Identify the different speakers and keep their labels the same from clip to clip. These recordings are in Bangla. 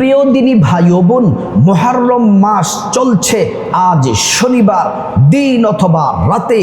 Speaker 1: প্রিয় দিনী ভাই বোন, মোহারম মাস চলছে। আজ শনিবার, দিন অথবা রাতে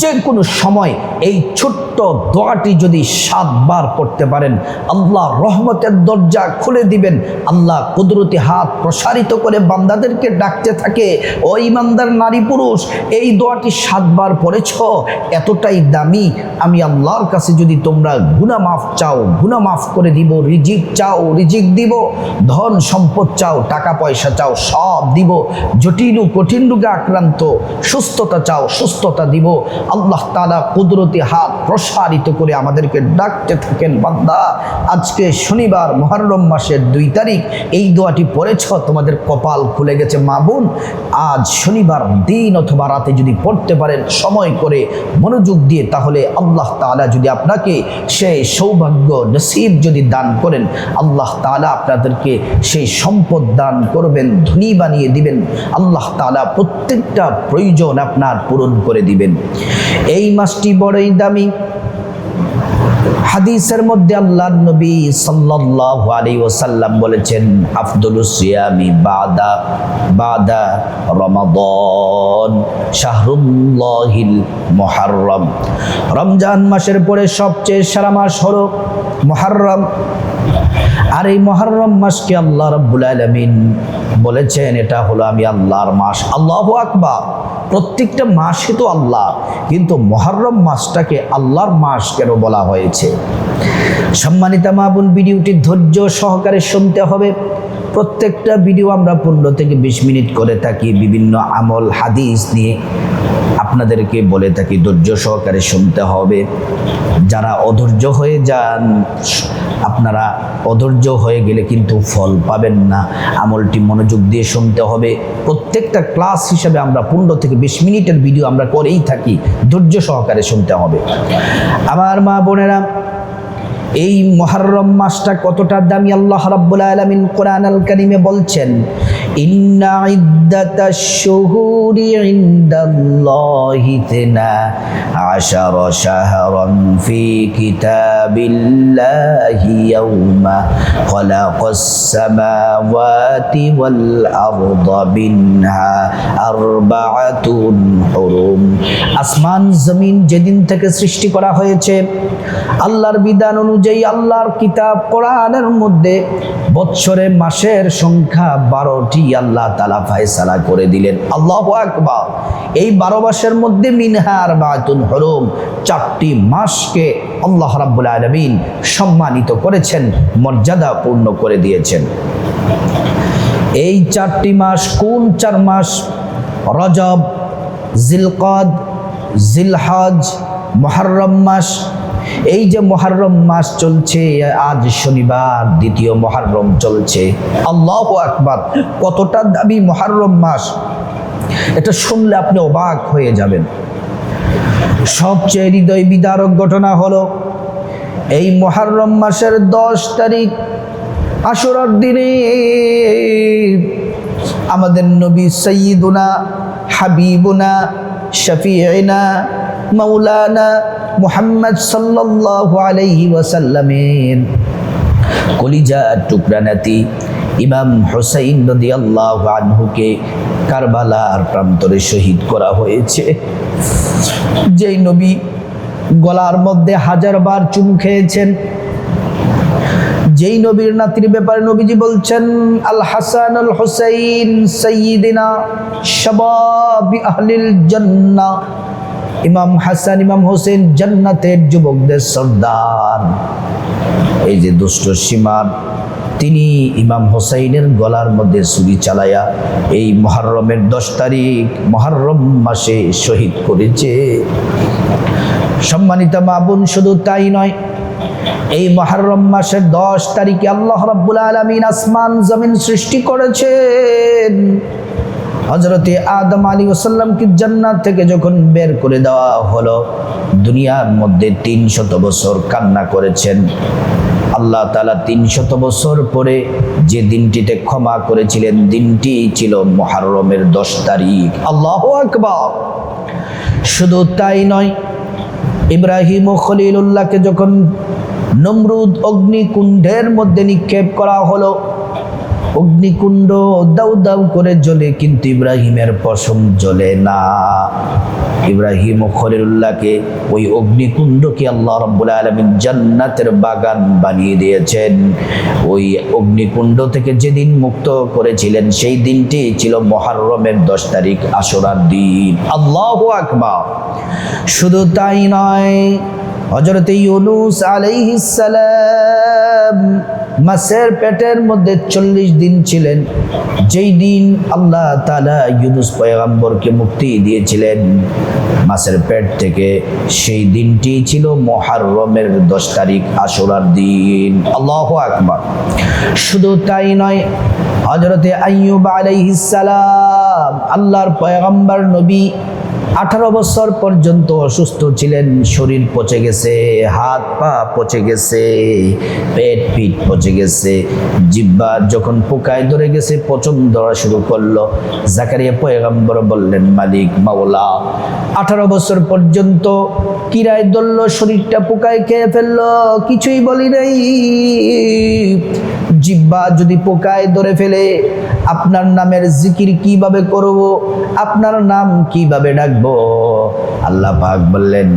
Speaker 1: যে কোনো সময় এই ছোট্ট দোয়াটি যদি সাতবার পড়তে পারেন, আল্লাহ রহমতের দরজা খুলে দিবেন। আল্লাহ কুদরতি হাত প্রসারিত করে বান্দাদেরকে ডাকতে থাকে, ও ইমানদার নারী পুরুষ, এই দোয়াটি সাতবার পড়েছ? এতটাই দামি। আমি আল্লাহর কাছে যদি তোমরা গুনা মাফ চাও গুনা মাফ করে দিব, রিজিক চাও, রিজিক দিব। ধন সম্পদ চাও, টাকা পয়সা চাও, সব দিব। জটিল কঠিন রোগে আক্রান্ত, সুস্থতা চাও, সুস্থতা দিব। আল্লাহ তালা কুদরতি হাত প্রসারিত করে আমাদেরকে ডাকতে থাকেন, বান্দা। আজকে শনিবার, মহরম মাসের দুই তারিখ, এই দোয়াটি পড়েছ? তোমাদের কপাল খুলে গেছে, মা বোন। আজ শনিবার দিন অথবা রাতে যদি পড়তে পারেন, সময় করে মনোযোগ দিয়ে, তাহলে আল্লাহ তাআলা যদি আপনাকে সেই সৌভাগ্য, নসিব যদি দান করেন, আল্লাহ তাআলা আপনাদেরকে সেই সম্পদ দান করবেন, ধনী বানিয়ে দিবেন। আল্লাহ তালা প্রত্যেকটা প্রয়োজন আপনার পূরণ করে দিবেন। এই মাসটি বড়ই দামি। হাদিসের মধ্যে আল্লাহ নবী সাল্লাল্লাহু আলাইহি ওয়াসাল্লাম বলেছেন আফদলুস সিয়ামি বাদা বাদা রমাদান, শাহরুল্লাহিল মুহাররম। রমজান মাসের পরে সবচেয়ে সেরা মাস হলো মুহাররম। আর এই মহরম মাসকে আল্লাহ রব্বুল আলমিন বলেছেন, এটা হলো আমি আল্লাহর মাস। আল্লাহ আকবার। প্রত্যেকটা মাসই তো আল্লাহ, কিন্তু মহরম মাসটাকে আল্লাহর মাস কেন বলা হয়েছে? সম্মানিতা মাবুন ভিডিওটি ধৈর্য সহকারে শুনতে হবে। প্রত্যেকটা ভিডিও আমরা পনেরো থেকে বিশ মিনিট করে থাকি, বিভিন্ন আমল, হাদিস নিয়ে। আপনাদেরকে বলে থাকি, ধৈর্য সহকারে শুনতে হবে। যারা অধৈর্য হয়ে যান, আপনারা অধৈর্য হয়ে গেলে কিন্তু ফল পাবেন না। আমলটি মনোযোগ দিয়ে শুনতে হবে। প্রত্যেকটা ক্লাস হিসাবে আমরা পনেরো থেকে বিশ মিনিটের ভিডিও আমরা করেই থাকি। ধৈর্য সহকারে শুনতে হবে। আমার মা বোনেরা, এই মহরম মাসটা কতটা দামি? আল্লাহ রাব্বুল আলামিন কোরআন আল কারিমে বলছেন ইন্না ইদ্দাতাশ শুহুরি ইনদাল্লাহি তিনা আশারা শাহরান ফি কিতাবিল্লাহি ইয়াউমা খালাকাস সামাওয়াতি ওয়াল আরদা মিনহা আরবাআতুন হুরুম। আসমান, জমিন যেদিন থেকে সৃষ্টি করা হয়েছে, আল্লাহর বিধান অনুযায়ী আল্লাহর কিতাব কোরআনের মধ্যে বৎসরে মাসের সংখ্যা বারোটি আল্লাহ তালা ফায়সালা করে দিলেন। আল্লাহ আকবার। এই বারো মাসের মধ্যে মিনহার বাতুন হরম, চারটি মাসকে আল্লাহ রাব্বুল আলমিন সম্মানিত করেছেন, মর্যাদা পূর্ণ করে দিয়েছেন। এই চারটি মাস কোন চার মাস? রজব, জিলকদ, জিলহজ মহরম মাস এই যে মহরম মাস চলছে, আজ শনিবার দ্বিতীয় মহরম চলছে। আল্লাহ আকবার, কতটা দাবি মহরম মাস। এটা শুনলে আপনি অবাক হয়ে যাবেন। সবচেয়ে হৃদয় বিদারক ঘটনা হলো, এই মহরম মাসের দশ তারিখ আশুরার দিনে আমাদের নবী সঈদুনা হাবিবুনা শফিনা মৌলানা মুহাম্মদ আলাইহি ওয়াসাল্লামের কলিজা টুকরা নাতি ইমাম হোসাইন রাদিয়াল্লাহু আনহুকে কারবালার প্রান্তরে শহীদ করা হয়েছে। যেই নবী গলার মধ্যে হাজার বার চুমু খেয়েছেন, যেই নবীর নাতির ব্যাপারে নবীজি বলছেন, আল হাসান আল হুসাইন সৈয়দিনা শাবাবি আহলিল জান্নাহ। ইমাম হাসান, ইমাম হোসেন জান্নাতের যুবকদের সর্দার এই যে দুষ্ট সীমান তিনি ইমাম হোসাইনের গলার মধ্যে ছুরি চালায়া এই মহরমের দশ তারিখ, মহরম মাসে শহীদ করেছে। সম্মানিত মাবুন শুধু তাই নয়, এই মহরম মাসের দশ তারিখে আল্লাহ রাব্বুল আলমিন আসমান জমিন সৃষ্টি করেছেন। হজরতে আদম আলী ওসাল্লামকে জান্নাত থেকে যখন বের করে দেওয়া হলো, দুনিয়ার মধ্যে তিন শত বছর কান্না করেছেন। আল্লাহ তালা তিন শত বছর পরে যে দিনটিতে ক্ষমা করেছিলেন, দিনটি ছিল মহারমের দশ তারিখ। আল্লাহ আকবার। শুধু তাই নয়, ইব্রাহিম ও খলিলুল্লাহকে যখন নমরুদ অগ্নিকুণ্ডের মধ্যে নিক্ষেপ করা হলো অগ্নিকুণ্ড দাউ দাউ করে জ্বলে, কিন্তু ইব্রাহিমের পশম জ্বলে না। ইব্রাহিম ও খলিলুল্লাহকে ওই অগ্নিকুণ্ডকে আল্লাহ রব্বুল আলমিন জান্নাতের বাগান বানিয়ে দিয়েছেন। ওই অগ্নিকুণ্ড থেকে যেদিন মুক্ত করেছিলেন, সেই দিনটি ছিল মহারমের দশ তারিখ আশুরার দিন। আল্লাহ আকবার। শুধু তাই নয় হজরত ইউনুস আলাইহিস সালাম মাছের পেটের মধ্যে চল্লিশ দিন ছিলেন, যেই দিন আল্লাহ তালা ইউনুস পয়গাম্বরকে মুক্তি দিয়েছিলেন। মাসের পেট থেকে সেই দিনটি ছিল মহারমের দশ তারিখ আশুরার দিন। আল্লাহ আকবার। শুধু তাই নয় হজরতে আইয়ুব আলাইহিস সালাম, আল্লাহর পয়গাম্বর নবী আঠারো বছর পর্যন্ত অসুস্থ ছিলেন, শরীর পচে গেছে, হাত পা পচে গেছে, পেট পিঠ পচে গেছে, জিব্বা যখন পোকায় ধরে গেছে, পচন ধরা শুরু করল। জাকারিয়া পয়গাম্বর বললেন, মালিক, মাওলা, আঠারো বছর পর্যন্ত কিরায় ধরলো, শরীরটা পোকায় খেয়ে ফেলল, কিছুই বলি নাই। জিব্বা যদি পোকায় ধরে ফেলে, আপনার নামের জিকির কীভাবে করব, আপনার নাম কীভাবে ডাকবো? আল্লাহ পাক বললেন,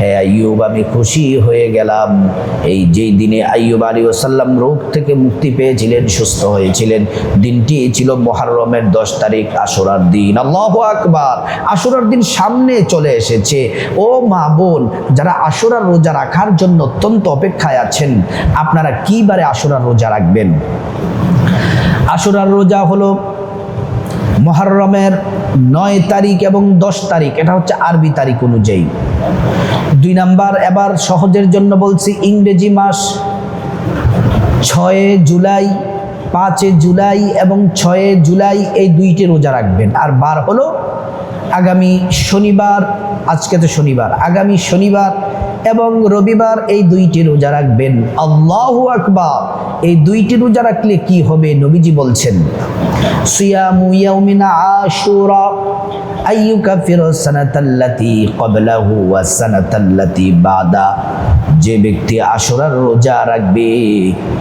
Speaker 1: হে আইয়ুব, আমি খুশি হয়ে গেলাম। এই যেই দিনে আইয়ুব আলী ওসাল্লাম রোগ থেকে মুক্তি পেয়েছিলেন, সুস্থ হয়েছিলেন, দিনটি ছিল মহারমের দশ তারিখ, আশুরার দিন। আল্লাহ আকবার! আশুরার দিন সামনে চলে এসেছে। ও মা বোন, যারা আশুরার রোজা রাখার জন্য অত্যন্ত অপেক্ষায় আছেন, আপনারা কি বারে আশুরার রোজা রাখবেন? আশুরার রোজা হলো মহরমের নয় তারিখ এবং দশ তারিখ, এটা হচ্ছে আরবি তারিখ অনুযায়ী। দুই নাম্বার, এবার সহজের জন্য বলছি ইংরেজি মাস, ছয়ে জুলাই, পাঁচে জুলাই এবং ছয়ে জুলাই এই দুইটি রোজা রাখবেন। আর বার হলো আগামী শনিবার, আজকে তো শনিবার, আগামী শনিবার এবং রবিবার এই দুইটি রোজা রাখবেন। আল্লাহ আকবার। এই দুইটি রোজা রাখলে কি হবে নবীজি বলছেন যে ব্যক্তি আশুরার রোজা রাখবে,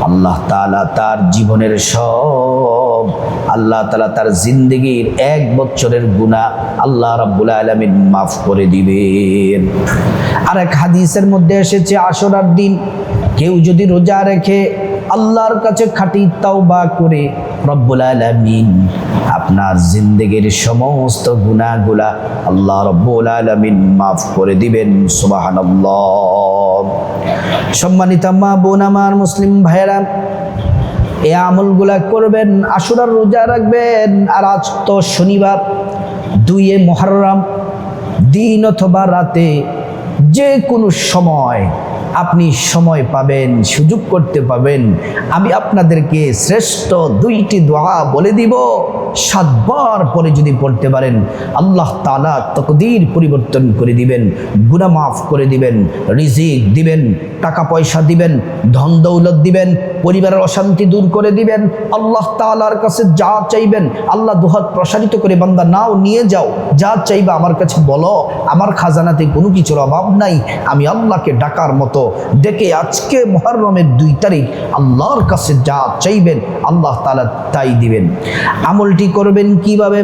Speaker 1: আল্লাহ তাআলা তার জীবনের সব, আল্লাহ তাআলা তার জিন্দগির এক বছরের গুনাহ আল্লাহ রাব্বুল আলামিন মাফ করে দিবেন। আর এক হাদিসের মধ্যে এসেছে আশুরার দিন কেউ যদি রোজা রেখে আল্লাহর কাছে খাঁটি তাওবা করে, রব্বুল আলামিন আপনার জিন্দগির সমস্ত গুনাহগুলা আল্লাহ রব্বুল আলামিন মাফ করে দিবেন, সুবহানাল্লাহ। সম্মানিত মা বোন, আমার মুসলিম ভাইয়েরা, এই আমলগুলা করবেন আশুরার রোজা রাখবেন, আর আজ তো শনিবার, দুইয়ে মহরম, দিন অথবা রাতে যে কোনো সময় আপনি সময় পাবেন, সুযোগ করতে পাবেন। আমি আপনাদেরকে শ্রেষ্ঠ দুইটি দোয়া বলে দিব। সাতবার পরে যদি পড়তে পারেন, আল্লাহ তালা তকদির পরিবর্তন করে দিবেন গুনা মাফ করে দিবেন, রিজিক দিবেন, টাকা পয়সা দিবেন, ধন দৌলত দিবেন, পরিবারের অশান্তি দূর করে দিবেন, আল্লাহ তালার কাছে যা চাইবেন, আল্লাহ দুহাত প্রসারিত করে বান্দা নাও, নিয়ে যাও। যা চাইবা আমার কাছে বলো। আমার খাজানাতে কোনো কিছুর অভাব নাই। আমি আল্লাহকে ডাকার মতো ডেকে আজকে মহরমের দুই তারিখ আল্লাহর কাছে যা চাইবেন আল্লাহ তালা তাই দিবেন। আমলটি করবেন কীভাবে?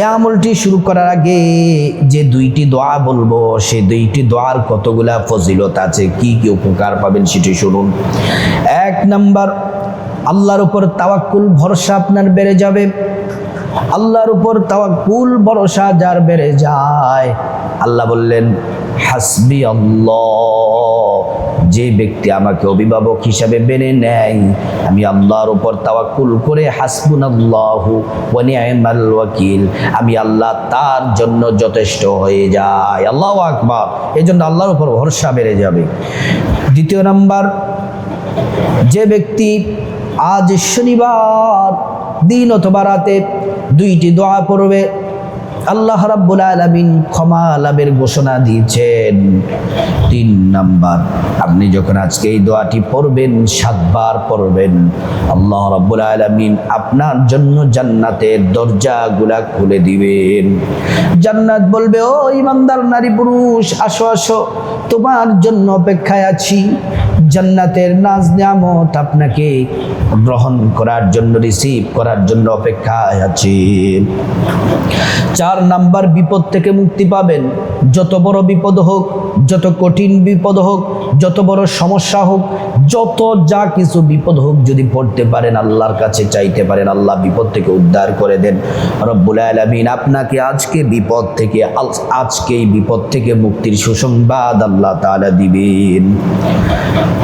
Speaker 1: এ আমলটি শুরু করার আগে যে দুইটি দোয়া বলব সেই দুইটি দোয়ার কতগুলা ফজিলত আছে, কি কি উপকার পাবেন সেটি শুনুন। এক নাম্বার, আল্লাহর উপর তাওয়াক্কুল ভরসা আপনার বেড়ে যাবে। আল্লাহর উপর তাওয়াক্কুল ভরসা যার বেড়ে যায়। আল্লাহ বললেন, হাসবি আল্লাহ, যে ব্যক্তি আমাকে অভিভাবক হিসাবে মেনে নেয়, আমি আল্লাহর উপর তাওয়াক্কুল করে হাসবুন আল্লাহু ওয়া নি'মাল ওয়াকিল, আমি আল্লাহ তার জন্য যথেষ্ট হয়ে যায় আল্লাহু আকবার। এই জন্য আল্লাহর উপর ভরসা বেড়ে যাবে। দ্বিতীয় নাম্বার, যে ব্যক্তি আজ শনিবার দিন অথবা রাতে দুইটি দোয়া পড়বে। আল্লাহ রাব্বুল আলামিন ক্ষমা লাভের ঘোষণা দিয়েছেন। তিন নাম্বার, আপনি যখন আজকে এই দোয়াটি পড়বেন, সাতবার পড়বেন, আল্লাহ রাব্বুল আলামিন আপনার জন্য জান্নাতের দরজাগুলা খুলে দিবেন। জান্নাত বলবে, ও ইমানদার নারী পুরুষ, আসো আসো, তোমার জন্য অপেক্ষায় আছি। জান্নাতের নাজ নিয়ামত আপনাকে গ্রহণ করার জন্য রিসিভ করার জন্য অপেক্ষায় আছি। চার নাম্বার বিপদ থেকে মুক্তি পাবেন। যত বড় বিপদ হোক, যত কঠিন বিপদ হোক, যত বড় সমস্যা হোক, যত যা কিছু বিপদ হোক যদি পড়তে পারেন, আল্লাহর কাছে চাইতে পারেন, আল্লাহ বিপদ থেকে উদ্ধার করে দেন। রব্বুল আলামিন আপনাকে আজকে বিপদ থেকে, আজ- আজকে এই বিপদ থেকে মুক্তির সুসংবাদ আল্লাহ তাআলা দিবেন।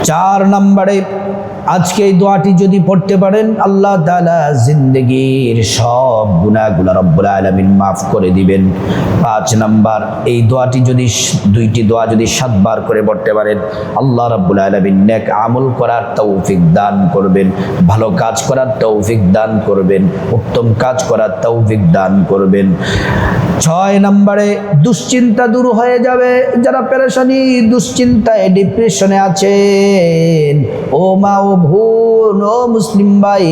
Speaker 1: চার নম্বরে আজকে এই দোয়াটি যদি পড়তে পারেন, আল্লাহ তাআলা জিন্দগির সব গুনাহগুলো রব্বুল আলামিন মাফ করে দিবেন। পাঁচ নাম্বার, এই দোয়াটি যদি দুইটি দোয়া যদি সাতবার করে পড়তে পারেন, আল্লাহ রব্বুল আলামিন নেক আমল করার তৌফিক দান করবেন, ভালো কাজ করার তৌফিক দান করবেন, উত্তম কাজ করার তৌফিক দান করবেন। ছয় নম্বরে, দুশ্চিন্তা দূর হয়ে যাবে, যারা পেরেশানি, দুশ্চিন্তায় ডিপ্রেশনে আছেন, ও মা, ও বোন, ও মুসলিম ভাই,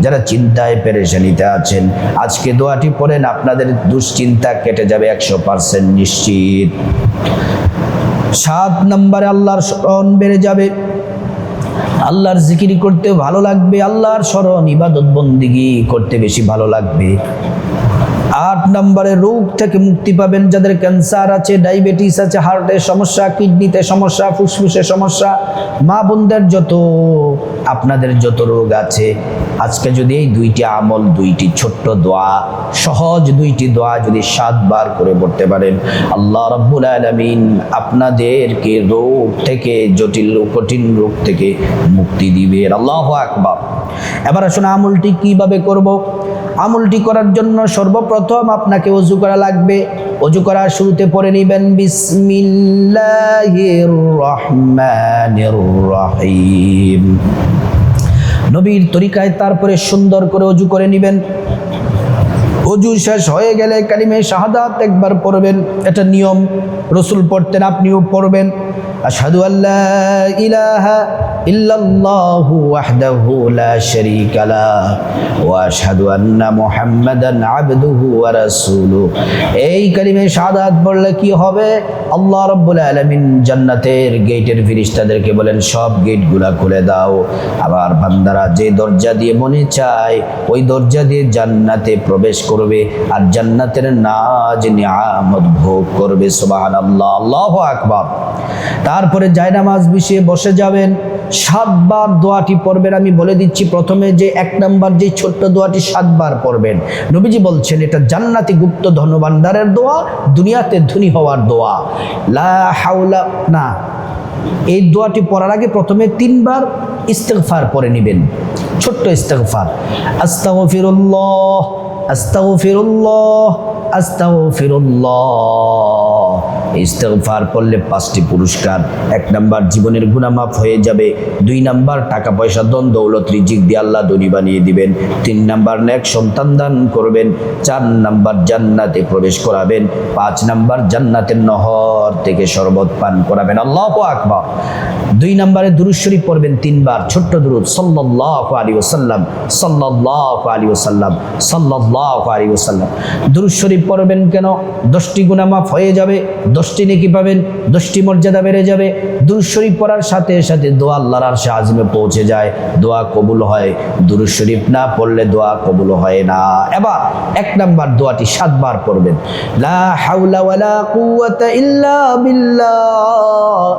Speaker 1: যারা চিন্তায় পেরেশানিতে আছেন, আজকে দোয়াটি পড়েন আপনাদের দুশ্চিন্তা কেটে যাবে একশো পার্সেন্ট নিশ্চিত। সাত নম্বরে আল্লাহর স্মরণ বেড়ে যাবে। আল্লাহর জিকিরি করতে ভালো লাগবে, আল্লাহর স্মরণ ইবাদত বন্দিগি করতে বেশি ভালো লাগবে। আট নম্বরে রোগ থেকে মুক্তি পাবেন যাদের ক্যান্সার আছে, ডায়াবেটিস আছে হার্টের সমস্যা, কিডনিতে সমস্যা, ফুসফুসে সমস্যা, মা বোনদের যত, আপনাদের যত রোগ আছে, আজকে যদি এই দুইটি আমল, দুইটি ছোট্ট দোয়া, সহজ দুইটি দোয়া যদি সাতবার করে পড়তে পারেন, আল্লাহ রব্বুল আলমিন আপনাদেরকে রোগ থেকে, জটিল কঠিন রোগ থেকে মুক্তি দিবেন। আল্লাহ আকবার। এবার আসুন আমলটি কীভাবে করব? আমলটি করার জন্য সর্বপ্রথম আপনাকে অজু করা লাগবে। অজু করার শুরুতে পড়ে নেবেন রহিম। নবীর তরিকায় তারপরে সুন্দর করে অজু করে নেবেন। অজু শেষ হয়ে গেলে কালিমে শাহাদাত একবার পড়বেন। এটা নিয়ম, রসুল পড়তেন, আপনিও পড়বেন। আশহাদু আল্লাহ ইলাহা ইল্লাল্লাহু ওয়াহদাহু লা শারীকা লা ওয়া আশহাদু আন্না মুহাম্মাদান আবদুহু ওয়া রাসূলুহু। এই কালিমে শাহাদাত পড়লে কি হবে? আল্লাহ রাব্বুল আলামিন জান্নাতের গেটের ফেরেশতাদেরকে বলেন, সব গেটগুলা খুলে দাও। আবার বান্দারা যে দরজা দিয়ে মনে চায়, ওই দরজা দিয়ে জান্নাতে প্রবেশ করবে আর জান্নাতের নাজ নিয়ামত ভোগ করবে। সুবহানাল্লাহ, আল্লাহু আকবার। তারপরে জায়নামাজ বিছিয়ে বসে যাবেন। সাতবার দোয়াটি পড়বেন। আমি বলে দিচ্ছি প্রথমে যে এক নাম্বার যে ছোট্ট দোয়াটি সাতবার পড়বেন। নবীজি বলছেন, এটা জান্নাতি গুপ্ত ধনভাণ্ডারের দোয়া, দুনিয়াতে ধনী হওয়ার দোয়া। লা হাওলা, না। এই দোয়াটি পড়ার আগে প্রথমে তিনবার ইস্তেগফার পরে নেবেন। ছোট্ট ইস্তেকফার আস্তাহ ফিরুল্লাহ ইস্তেগফার। আস্তাগফিরুল্লাহ আস্তাগফিরুল্লাহ আস্তাগফিরুল্লাহ। ইস্তেগফার পড়লে পাঁচটি পুরস্কার। এক নাম্বার, জীবনের গুনামাফ হয়ে যাবে। দুই নাম্বার, টাকা, পয়সা দন দৌলত, রিজিক দিয়ে আল্লাহ ধনী বানিয়ে দিবেন। তিন নাম্বার, নেক সন্তান দান করবেন। চার নাম্বার, জান্নাতে প্রবেশ করাবেন। পাঁচ নাম্বার, জান্নাতের নহর থেকে শরবত পান করাবেন। আল্লাহ আকবার। দুই নাম্বারে দুরুদ শরীফ পড়বেন তিনবার। ছোট্ট দুরুদ, সাল্লাল্লাহু আলাইহি ওয়াসাল্লাম, সাল্লাল্লাহু আলাইহি ওয়াসাল্লাম, সাল্লাল্লাহু আলাইহি ওয়াসাল্লাম। দুরুদ শরীফ পড়বেন কেন? দশটি গুনাহ মাফ হয়ে যাবে দশটি নেকি পাবেন? দশটি মর্যাদা বেড়ে যাবে। দুরুশরীফ পড়ার সাথে সাথে দোয়া আল্লাহর আরশে আজমে পৌঁছে যায়। দোয়া কবুল হয়। দুরুদ শরীফ না পড়লে দোয়া কবুল হয় না। এবার এক নাম্বার দোয়াটি সাতবার পড়বেন। লা ইল্লা বিল্লাহ।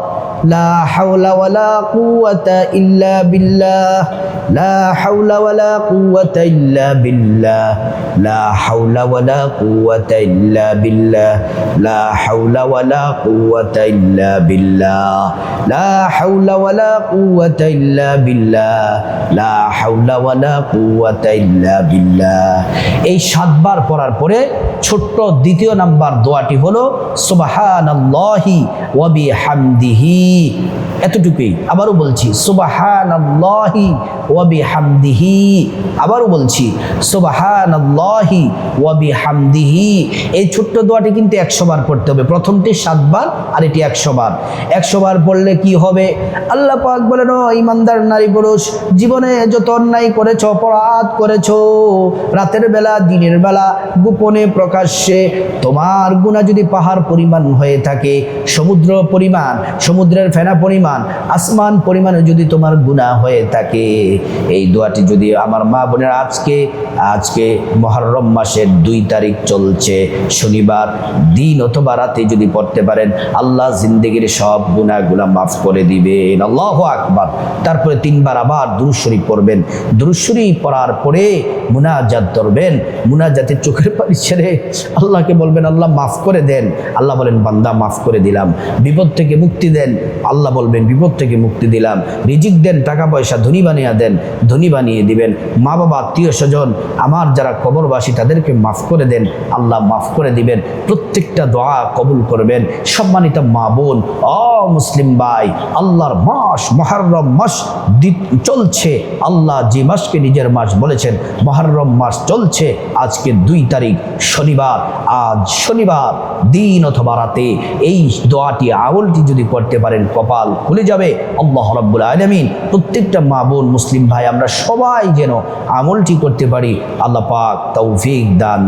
Speaker 1: ইল্লা ইল্লা ইল্লা ولا قوة إلا بالله لا حول ولا قوة إلا بالله لا حول ولا قوة إلا بالله এই সাতবার পড়ার পরে ছোট্ট দ্বিতীয় নাম্বার দোয়াটি হলো সুবহানাল্লাহি ওয়া বিহামদিহি এতটুকুই আবারও বলছি সুবহানাল্লাহি ওয়া বিহামদিহি আবারও বলছি সুবহানাল্লাহি ওয়া বিহামদিহি এই ছোট্ট দোয়াটি কিন্তু একশো বার পড়তে হবে প্রথমটি সাতবার আর এটি একশো বার একশো বার পড়লে কি হবে? আল্লাহ পাক বলেন ইমানদার নারী পুরুষ, জীবনে যত অন্যায় করেছ, অপরাধ করেছ, রাতের বেলা, দিনের বেলা, গোপনে প্রকাশ্যে, তোমার গুণা যদি পাহাড় পরিমাণ হয়ে থাকে, সমুদ্র পরিমাণ, সমুদ্রের ফেনা পরিমাণ, আসমান পরিমাণে যদি তোমার গুণা হয়ে থাকে, এই দোয়াটি যদি আমার মা বোনের আজকে আজকে মহরম মাসের দুই তারিখ চলছে, শনিবার দিন অথবা রাতে যদি পড়তে পারেন, আল্লাহ জিন্দগির সব গুণাগুলা মাফ করে দিবেন। আল্লাহ আকবার। তারপরে তিনবার আবার দুরুশ্বরী পড়বেন। দুরুশ্বরী পড়ার পরে মুনাজাত ধরবেন। মুনাজাতের চোখের পানি ছেড়ে আল্লাহকে বলবেন, আল্লাহ মাফ করে দেন। আল্লাহ বলেন, বান্দা, মাফ করে দিলাম। বিপদ থেকে মুক্তি দেন। আল্লাহ বলবেন, বিপদ থেকে মুক্তি দিলাম। রিজিক দেন টাকা পয়সা ধনী বানিয়ে দেন, ধনী বানিয়ে দিবেন। মা বাবা আত্মীয় স্বজন আমার যারা কবরবাসী, তাদেরকে মাফ করে দেন। আল্লাহ মাফ করে দিবেন। প্রত্যেকটা দোয়া কবুল করবেন। সম্মানিত মা বোন মুসলিম ভাই, আল্লাহর মাস, মহারম মাস চলছে। আল্লাহ যে মাসকে নিজের মাস বলেছেন, মহারম মাস চলছে। আজকে দুই তারিখ, শনিবার। আজ শনিবার, দিন অথবা রাতে এই দোয়াটি আওলটি যদি করতে পারেন, কপাল খুলে যাবে। আল্লাহ রব্বুল আলমিন, প্রত্যেকটা মা বোন, মুসলিম ভাই, আমরা সবাই যেন আমলটি করতে পারি। আল্লাহ পাক তৌফিক দান